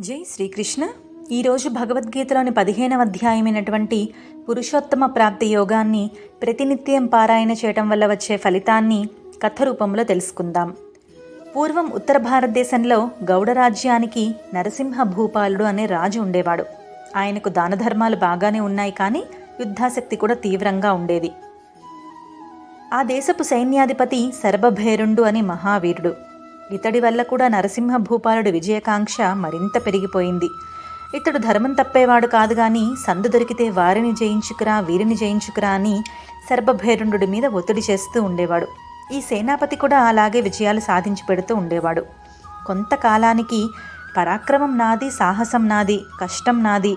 జై శ్రీకృష్ణ. ఈరోజు భగవద్గీతలోని పదిహేనవ అధ్యాయమైనటువంటి పురుషోత్తమ ప్రాప్తి యోగాన్ని ప్రతినిత్యం పారాయణ చేయటం వల్ల వచ్చే ఫలితాన్ని కథ రూపంలో తెలుసుకుందాం. పూర్వం ఉత్తర భారతదేశంలో గౌడ రాజ్యానికి నరసింహ భూపాలుడు అనే రాజు ఉండేవాడు. ఆయనకు దాన ధర్మాలు బాగానే ఉన్నాయి కానీ యుద్ధాసక్తి కూడా తీవ్రంగా ఉండేది. ఆ దేశపు సైన్యాధిపతి సర్వభైరుండు అనే మహావీరుడు. ఇతడి వల్ల కూడా నరసింహ భూపాలుడి విజయకాంక్ష మరింత పెరిగిపోయింది. ఇతడు ధర్మం తప్పేవాడు కాదు గాని సందు దొరికితే వారిని జయించుకురా వీరిని జయించుకురా అని సర్భభైరుండు మీద ఒత్తిడి చేస్తూ ఉండేవాడు. ఈ సేనాపతి కూడా అలాగే విజయాలు సాధించి పెడుతూ ఉండేవాడు. కొంతకాలానికి పరాక్రమం నాది సాహసం నాది కష్టం నాది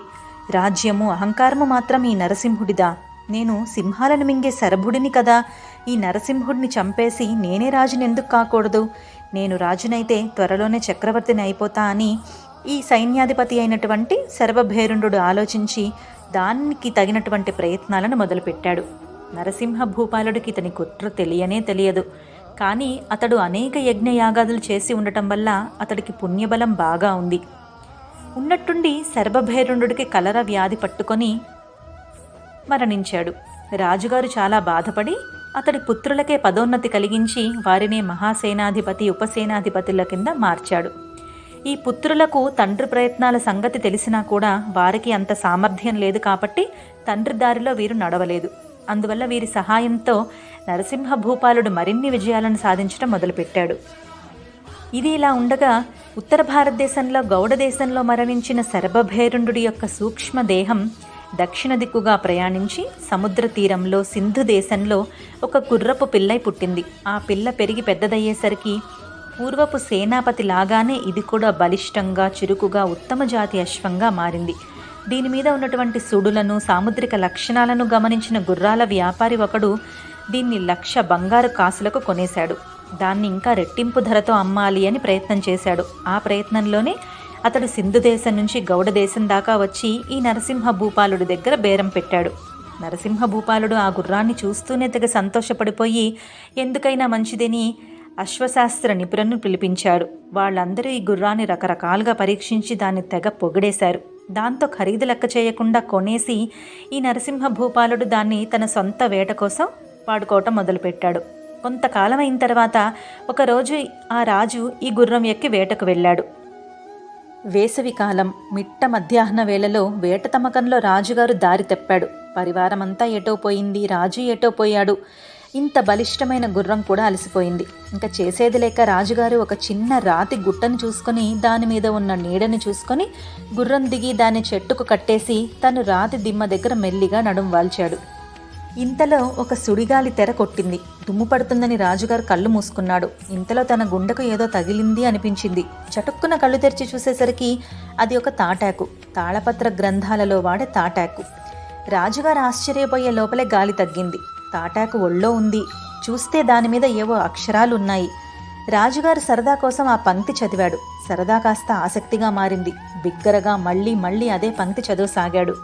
రాజ్యము అహంకారము మాత్రం ఈ నరసింహుడిదా. నేను సింహాలను మింగే శరభుడిని కదా ఈ నరసింహుడిని చంపేసి నేనే రాజుని ఎందుకు కాకూడదు? నేను రాజునైతే త్వరలోనే చక్రవర్తిని అయిపోతా అని ఈ సైన్యాధిపతి అయినటువంటి శరభభేరుండు ఆలోచించి దానికి తగినటువంటి ప్రయత్నాలను మొదలుపెట్టాడు. నరసింహ భూపాలుడికి ఇతని కుట్ర తెలియనే తెలియదు. కానీ అతడు అనేక యజ్ఞయాగాదులు చేసి ఉండటం వల్ల అతడికి పుణ్యబలం బాగా ఉంది. ఉన్నట్టుండి శర్భభైరుండుడికి కలర వ్యాధి పట్టుకొని మరణించాడు. రాజుగారు చాలా బాధపడి అతడి పుత్రులకే పదోన్నతి కలిగించి వారిని మహాసేనాధిపతి ఉపసేనాధిపతుల కింద మార్చాడు. ఈ పుత్రులకు తండ్రి ప్రయత్నాల సంగతి తెలిసినా కూడా వారికి అంత సామర్థ్యం లేదు కాబట్టి తండ్రి దారిలో వీరు నడవలేదు. అందువల్ల వీరి సహాయంతో నరసింహ భూపాలుడు మరిన్ని విజయాలను సాధించడం మొదలుపెట్టాడు. ఇది ఇలా ఉండగా ఉత్తర భారతదేశంలో గౌడ దేశంలో మరణించిన శరభభేరుండు యొక్క సూక్ష్మ దేహం దక్షిణ దిక్కుగా ప్రయాణించి సముద్ర తీరంలో సింధు దేశంలో ఒక కుర్రపు పిల్లై పుట్టింది. ఆ పిల్ల పెరిగి పెద్దదయ్యేసరికి పూర్వపు సేనాపతి లాగానే ఇది కూడా బలిష్టంగా చురుకుగా ఉత్తమ జాతి అశ్వంగా మారింది. దీని మీద ఉన్నటువంటి సుడులను సాముద్రిక లక్షణాలను గమనించిన గుర్రాల వ్యాపారి ఒకడు దీన్ని లక్ష బంగారు కాసులకు కొనేశాడు. దాన్ని ఇంకా రెట్టింపు ధరతో అమ్మాలి అని ప్రయత్నం చేశాడు. ఆ ప్రయత్నంలోనే అతడు సింధు దేశం నుంచి గౌడ దేశం దాకా వచ్చి ఈ నరసింహ భూపాలుడి దగ్గర బేరం పెట్టాడు. నరసింహ భూపాలుడు ఆ గుర్రాన్ని చూస్తూనే తెగ సంతోషపడిపోయి ఎందుకైనా మంచిదని అశ్వశాస్త్ర నిపుణులను పిలిపించాడు. వాళ్ళందరూ ఈ గుర్రాన్ని రకరకాలుగా పరీక్షించి దాన్ని తెగ పొగిడేశారు. దాంతో ఖరీదు లెక్క చేయకుండా కొనేసి ఈ నరసింహ భూపాలుడు దాన్ని తన సొంత వేట కోసం వాడుకోవటం మొదలుపెట్టాడు. కొంతకాలం అయిన తర్వాత ఒకరోజు ఆ రాజు ఈ గుర్రం ఎక్కి వేటకు వెళ్ళాడు. వేసవికాలం మిట్ట మధ్యాహ్న వేళలో వేటతమకంలో రాజుగారు దారి తెప్పాడు. పరివారమంతా ఎటో పోయింది రాజు ఎటో పోయాడు. ఇంత బలిష్టమైన గుర్రం కూడా అలసిపోయింది. ఇంకా చేసేది లేక రాజుగారు ఒక చిన్న రాతి గుట్టను చూసుకొని దాని మీద ఉన్న నీడని చూసుకొని గుర్రం దిగి దాన్ని చెట్టుకు కట్టేసి తను రాతి దిమ్మ దగ్గర మెల్లిగా నడుం వాల్చాడు. ఇంతలో ఒక సుడిగాలి తెర కొట్టింది. దుమ్ము పడుతుందని రాజుగారు కళ్ళు మూసుకున్నాడు. ఇంతలో తన గుండెకు ఏదో తగిలింది అనిపించింది. చటుక్కున కళ్ళు తెరిచి చూసేసరికి అది ఒక తాటాకు. తాళపత్ర గ్రంథాలలో వాడే తాటాకు. రాజుగారు ఆశ్చర్యపోయే లోపలే గాలి తగ్గింది. తాటాకు ఒళ్ళో ఉంది. చూస్తే దాని మీద ఏవో అక్షరాలు ఉన్నాయి రాజుగారు సరదా కోసం ఆ పంక్తి చదివాడు. సరదా కాస్త ఆసక్తిగా మారింది. బిగ్గరగా మళ్ళీ మళ్ళీ అదే పంక్తి చదవసాగాడు.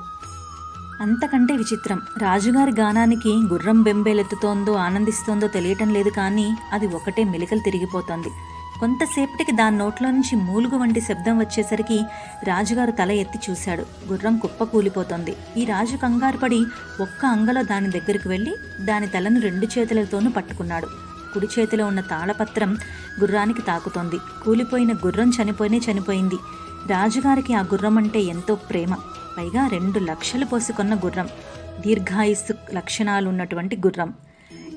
అంతకంటే విచిత్రం. రాజుగారి గానానికి గుర్రం బెంబేలెత్తుతోందో ఆనందిస్తోందో తెలియటం లేదు కానీ అది ఒకటే మెలికలు తిరిగిపోతోంది. కొంతసేపటికి దాని నోట్లో నుంచి మూలుగు వంటి శబ్దం వచ్చేసరికి రాజుగారు తల ఎత్తి చూశాడు. గుర్రం కుప్ప కూలిపోతోంది. ఈ రాజు కంగారు పడి ఒక్క అంగలో దాని దగ్గరికి వెళ్ళి దాని తలను రెండు చేతులతోనూ పట్టుకున్నాడు. కుడి చేతిలో ఉన్న తాళపత్రం గుర్రానికి తాకుతోంది. కూలిపోయిన గుర్రం చనిపోయినే చనిపోయింది. రాజుగారికి ఆ గుర్రం అంటే ఎంతో ప్రేమ. పైగా రెండు లక్షలు పోసుకున్న గుర్రం. దీర్ఘాయుస్సు లక్షణాలు ఉన్నటువంటి గుర్రం.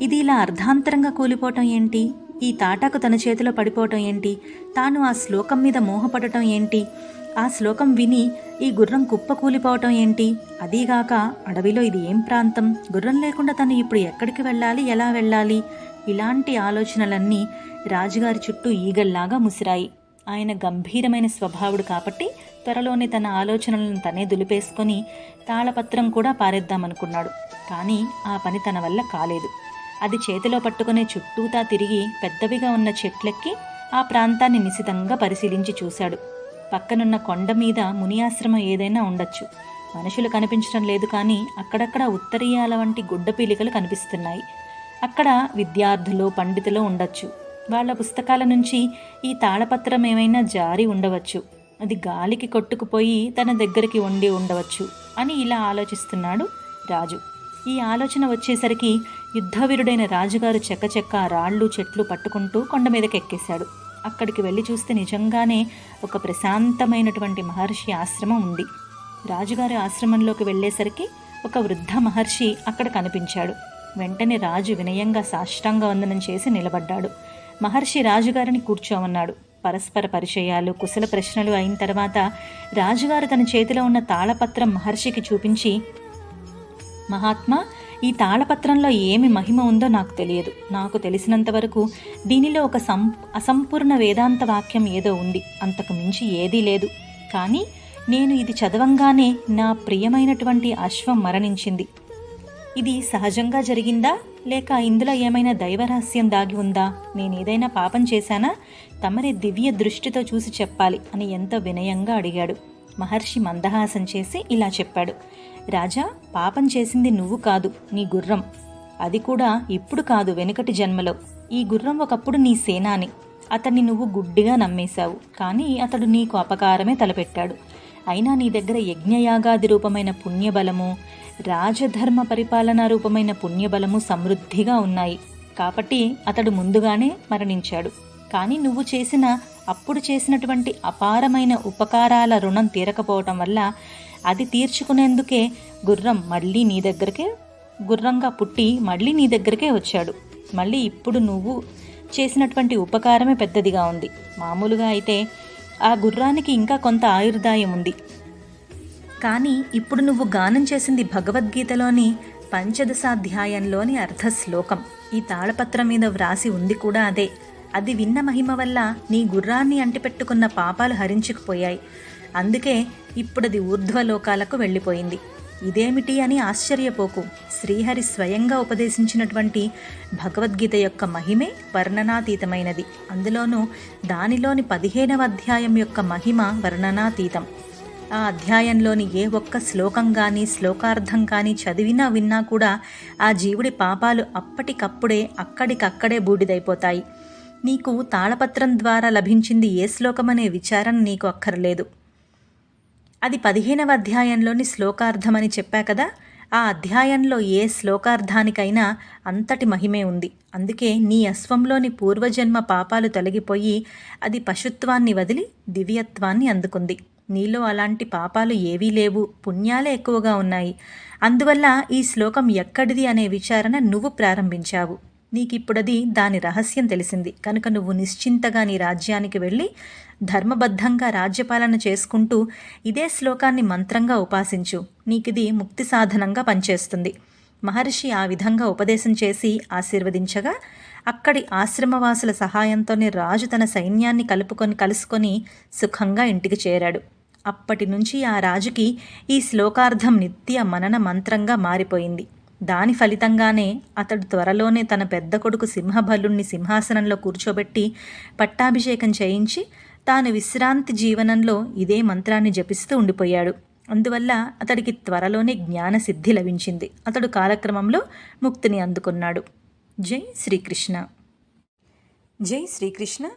ఇది ఇలా అర్ధాంతరంగా కూలిపోవటం ఏంటి? ఈ తాటాకు తన చేతిలో పడిపోవటం ఏంటి? తాను ఆ శ్లోకం మీద మోహపడటం ఏంటి? ఆ శ్లోకం విని ఈ గుర్రం కుప్ప కూలిపోవటం ఏంటి? అదీగాక అడవిలో ఇది ఏం ప్రాంతం? గుర్రం లేకుండా తను ఇప్పుడు ఎక్కడికి వెళ్ళాలి? ఎలా వెళ్ళాలి? ఇలాంటి ఆలోచనలన్నీ రాజుగారి చుట్టూ ఈగల్లాగా ముసిరాయి. ఆయన గంభీరమైన స్వభావుడు కాబట్టి త్వరలోనే తన ఆలోచనలను తనే దులిపేసుకొని తాళపత్రం కూడా పారేద్దామనుకున్నాడు. కానీ ఆ పని తన వల్ల కాలేదు. అది చేతిలో పట్టుకునే చుట్టూతా తిరిగి పెద్దవిగా ఉన్న చెట్లెక్కి ఆ ప్రాంతాన్ని నిశితంగా పరిశీలించి చూశాడు. పక్కనున్న కొండ మీద ముని ఆశ్రమం ఏదైనా ఉండొచ్చు. మనుషులు కనిపించడం లేదు కానీ అక్కడక్కడ ఉత్తరీయాల వంటి గుడ్డపీలికలు కనిపిస్తున్నాయి. అక్కడ విద్యార్థులు పండితులు ఉండొచ్చు. వాళ్ళ పుస్తకాల నుంచి ఈ తాళపత్రం ఏమైనా జారి ఉండవచ్చు. అది గాలికి కొట్టుకుపోయి తన దగ్గరికి వండి ఉండవచ్చు అని ఇలా ఆలోచిస్తున్నాడు రాజు. ఈ ఆలోచన వచ్చేసరికి యుద్ధవీరుడైన రాజుగారు చెక్కచెక్క రాళ్ళు చెట్లు పట్టుకుంటూ కొండ మీదకి ఎక్కేశాడు అక్కడికి వెళ్ళి చూస్తే నిజంగానే ఒక ప్రశాంతమైనటువంటి మహర్షి ఆశ్రమం ఉంది. రాజుగారి ఆశ్రమంలోకి వెళ్ళేసరికి ఒక వృద్ధ మహర్షి అక్కడ కనిపించాడు. వెంటనే రాజు వినయంగా సాష్టాంగ వందనం చేసి నిలబడ్డాడు. మహర్షి రాజుగారిని కూర్చోమన్నాడు. పరస్పర పరిచయాలు కుశల ప్రశ్నలు అయిన తర్వాత రాజుగారు తన చేతిలో ఉన్న తాళపత్రం మహర్షికి చూపించి మహాత్మా ఈ తాళపత్రంలో ఏమి మహిమ ఉందో నాకు తెలియదు. నాకు తెలిసినంత వరకు దీనిలో ఒక సం అసంపూర్ణ వేదాంత వాక్యం ఏదో ఉంది. అంతకు మించి ఏదీ లేదు. కానీ నేను ఇది చదవంగానే నా ప్రియమైనటువంటి అశ్వం మరణించింది. ఇది సహజంగా జరిగిందా? లేక ఇందులో ఏమైనా దైవరహస్యం దాగి ఉందా? నేనేదైనా పాపం చేశానా? తమరి దివ్య దృష్టితో చూసి చెప్పాలి అని ఎంతో వినయంగా అడిగాడు. మహర్షి మందహాసం చేసి ఇలా చెప్పాడు. రాజా పాపం చేసింది నువ్వు కాదు నీ గుర్రం. అది కూడా ఇప్పుడు కాదు వెనుకటి జన్మలో. ఈ గుర్రం ఒకప్పుడు నీ సేనాని. అతన్ని నువ్వు గుడ్డిగా నమ్మేశావు. కానీ అతడు నీకు అపకారమే తలపెట్టాడు. అయినా నీ దగ్గర యజ్ఞయాగాది రూపమైన పుణ్యబలము రాజధర్మ పరిపాలనా రూపమైన పుణ్యబలము సమృద్ధిగా ఉన్నాయి. కాబట్టి అతడు ముందుగానే మరణించాడు. కానీ నువ్వు చేసిన అప్పుడు చేసినటువంటి అపారమైన ఉపకారాల రుణం తీరకపోవటం వల్ల అది తీర్చుకునేందుకే గుర్రం మళ్ళీ నీ దగ్గరకే గుర్రంగా పుట్టి మళ్ళీ నీ దగ్గరకే వచ్చాడు. మళ్ళీ ఇప్పుడు నువ్వు చేసినటువంటి ఉపకారమే పెద్దదిగా ఉంది. మామూలుగా అయితే ఆ గుర్రానికి ఇంకా కొంత ఆయుర్దాయం ఉంది. కానీ ఇప్పుడు నువ్వు గానం చేసింది భగవద్గీతలోని పంచదశాధ్యాయంలోని అర్ధ శ్లోకం ఈ తాళపత్రం మీద వ్రాసి ఉంది కూడా అదే. అది విన్న మహిమ వల్ల నీ గుర్రాన్ని అంటిపెట్టుకున్న పాపాలు హరించుకుపోయాయి. అందుకే ఇప్పుడది ఊర్ధ్వలోకాలకు వెళ్ళిపోయింది. ఇదేమిటి అని ఆశ్చర్యపోకు. శ్రీహరి స్వయంగా ఉపదేశించినటువంటి భగవద్గీత యొక్క మహిమే వర్ణనాతీతమైనది. అందులోనూ దానిలోని పదిహేనవ అధ్యాయం యొక్క మహిమ వర్ణనాతీతం. ఆ అధ్యాయంలోని ఏ ఒక్క శ్లోకం కానీ శ్లోకార్థం కానీ చదివినా విన్నా కూడా ఆ జీవుడి పాపాలు అప్పటికప్పుడే అక్కడికక్కడే బూడిదైపోతాయి. నీకు తాళపత్రం ద్వారా లభించింది ఏ శ్లోకమనే విచారణ నీకు అక్కర్లేదు. అది పదిహేనవ అధ్యాయంలోని శ్లోకార్థమని చెప్పా కదా? ఆ అధ్యాయంలో ఏ శ్లోకార్థానికైనా అంతటి మహిమే ఉంది. అందుకే నీ అశ్వంలోని పూర్వజన్మ పాపాలు తొలగిపోయి అది పశుత్వాన్ని వదిలి దివ్యత్వాన్ని అందుకుంది. నీలో అలాంటి పాపాలు ఏవీ లేవు. పుణ్యాలే ఎక్కువగా ఉన్నాయి. అందువల్ల ఈ శ్లోకం ఎక్కడిది అనే విచారణ నువ్వు ప్రారంభించావు. నీకిప్పుడది దాని రహస్యం తెలిసింది. కనుక నువ్వు నిశ్చింతగా నీ రాజ్యానికి వెళ్ళి ధర్మబద్ధంగా రాజ్యపాలన చేసుకుంటూ ఇదే శ్లోకాన్ని మంత్రంగా ఉపాసించు. నీకిది ముక్తి సాధనంగా పనిచేస్తుంది. మహర్షి ఆ విధంగా ఉపదేశం చేసి ఆశీర్వదించగా అక్కడి ఆశ్రమవాసుల సహాయంతోనే రాజు తన సైన్యాన్ని కలుపుకొని కలుసుకొని సుఖంగా ఇంటికి చేరాడు. అప్పటి నుంచి ఆ రాజుకి ఈ శ్లోకార్థం నిత్య మనన మంత్రంగా మారిపోయింది. దాని ఫలితంగానే అతడు త్వరలోనే తన పెద్ద కొడుకు సింహబలుణ్ణి సింహాసనంలో కూర్చోబెట్టి పట్టాభిషేకం చేయించి తాను విశ్రాంతి జీవనంలో ఇదే మంత్రాన్ని జపిస్తూ ఉండిపోయాడు. అందువల్ల అతడికి త్వరలోనే జ్ఞానసిద్ధి లభించింది. అతడు కాలక్రమంలో ముక్తిని అందుకున్నాడు. జై శ్రీకృష్ణ. జై శ్రీకృష్ణ.